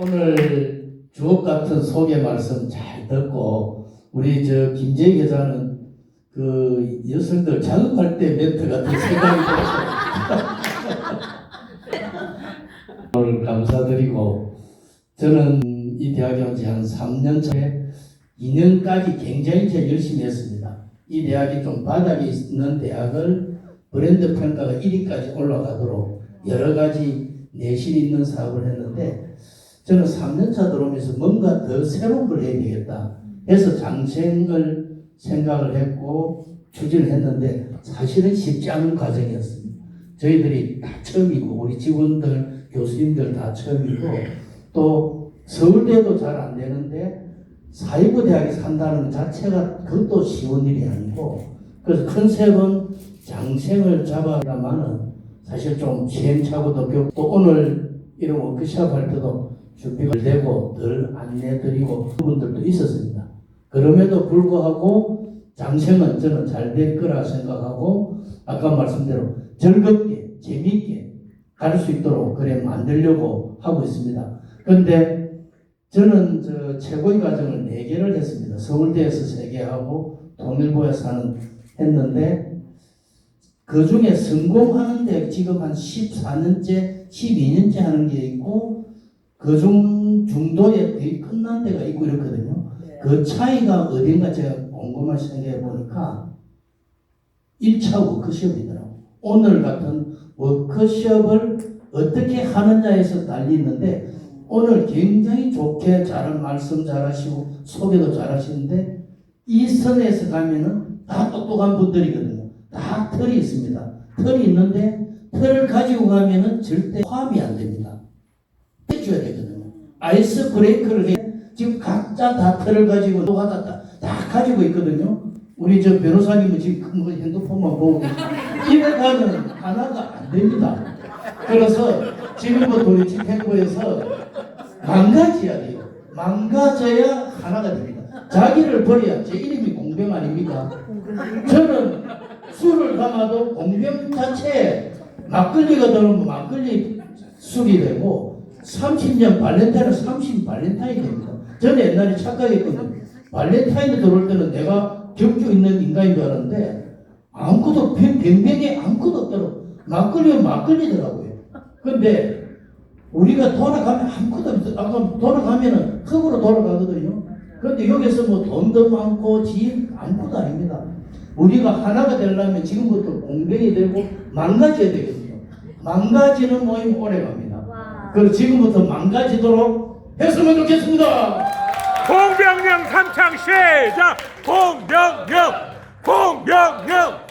오늘 주옥 같은 소개 말씀 잘 듣고 우리 저 김재희 계좌는 그 여성들 자극할 때 멘트 같은 생각이 들어서 오늘 감사드리고 저는 이 대학에 온 지 한 3년 차에 2년까지 굉장히 제 열심히 했습니다. 이 대학이 좀 바닥에 있는 대학을 브랜드 평가가 1위까지 올라가도록 여러 가지 내실 있는 사업을 했는데 저는 3년차 들어오면서 뭔가 더 새로운 걸 해야 되겠다 해서 장생을 생각을 했고 추진을 했는데 사실은 쉽지 않은 과정이었습니다. 저희들이 다 처음이고 우리 직원들 교수님들 다 처음이고 또 서울대도 잘 안 되는데 사회부 대학에서 한다는 것 자체가 그것도 쉬운 일이 아니고 그래서 컨셉은 장생을 잡아야만은 사실 좀 시행착오도 겪고 또 오늘 이런 워크숍 할 때도 준비가 되고 늘 안내드리고 부분들도 있었습니다. 그럼에도 불구하고 장생은 저는 잘 될 거라 생각하고 아까 말씀대로 즐겁게 재미있게 갈 수 있도록 그래 만들려고 하고 있습니다. 그런데 저는 저 최고의 과정을 네 개를 했습니다. 서울대에서 세개 하고 통일부에서 하는 했는데 그 중에 성공하는데 지금 한 14년째, 12년째 하는 게 있고 그중 중도에 거의 끝난 데가 있고 이렇거든요. 그 차이가 어딘가 제가 곰곰한 생각해 보니까 1차 워크숍이더라고. 오늘 같은 워크숍을 어떻게 하느냐에서 달리는데 오늘 굉장히 좋게 잘 말씀 잘하시고 소개도 잘하시는데 이 선에서 가면은 다 똑똑한 분들이거든요. 다 털이 있습니다. 털이 있는데 털을 가지고 가면은 절대 포함이 안 됩니다. 해줘야 되거든요. 아이스 브레이크를 해. 지금 각자 다 털을 가지고 노가다 다, 다 가지고 있거든요. 우리 저 변호사님은 지금 큰거 핸드폰만 보고 이래 가면 하나가 안 됩니다. 그래서 지금부터 우리 집행부에서 망가져야 돼요. 망가져야 하나가 됩니다. 자기를 버려야 제 이름이 공병 아닙니까? 저는 술을 담아도 공병 자체에 막걸리가 들어오면 막걸리 술이 되고 30년 발렌타인은 30 발렌타인이 됩니다. 저는 옛날에 착각했거든요. 발렌타인이 들어올 때는 내가 격주 있는 인간인 줄 알았는데 아무것도 병- 병병에 아무것도 없더라고. 막걸리는 막걸리더라고요. 근데 우리가 돌아가면 아무것도 없어. 아까 돌아가면은 흙으로 돌아가거든요. 그런데 여기서 뭐 돈도 많고 지인 아무것도 아닙니다. 우리가 하나가 되려면 지금부터 공병이 되고 망가져야 되거든요. 망가지는 모임 오래 갑니다. 그래서 지금부터 망가지도록 했으면 좋겠습니다. 공병령 삼창 시작! 공병령! 공병령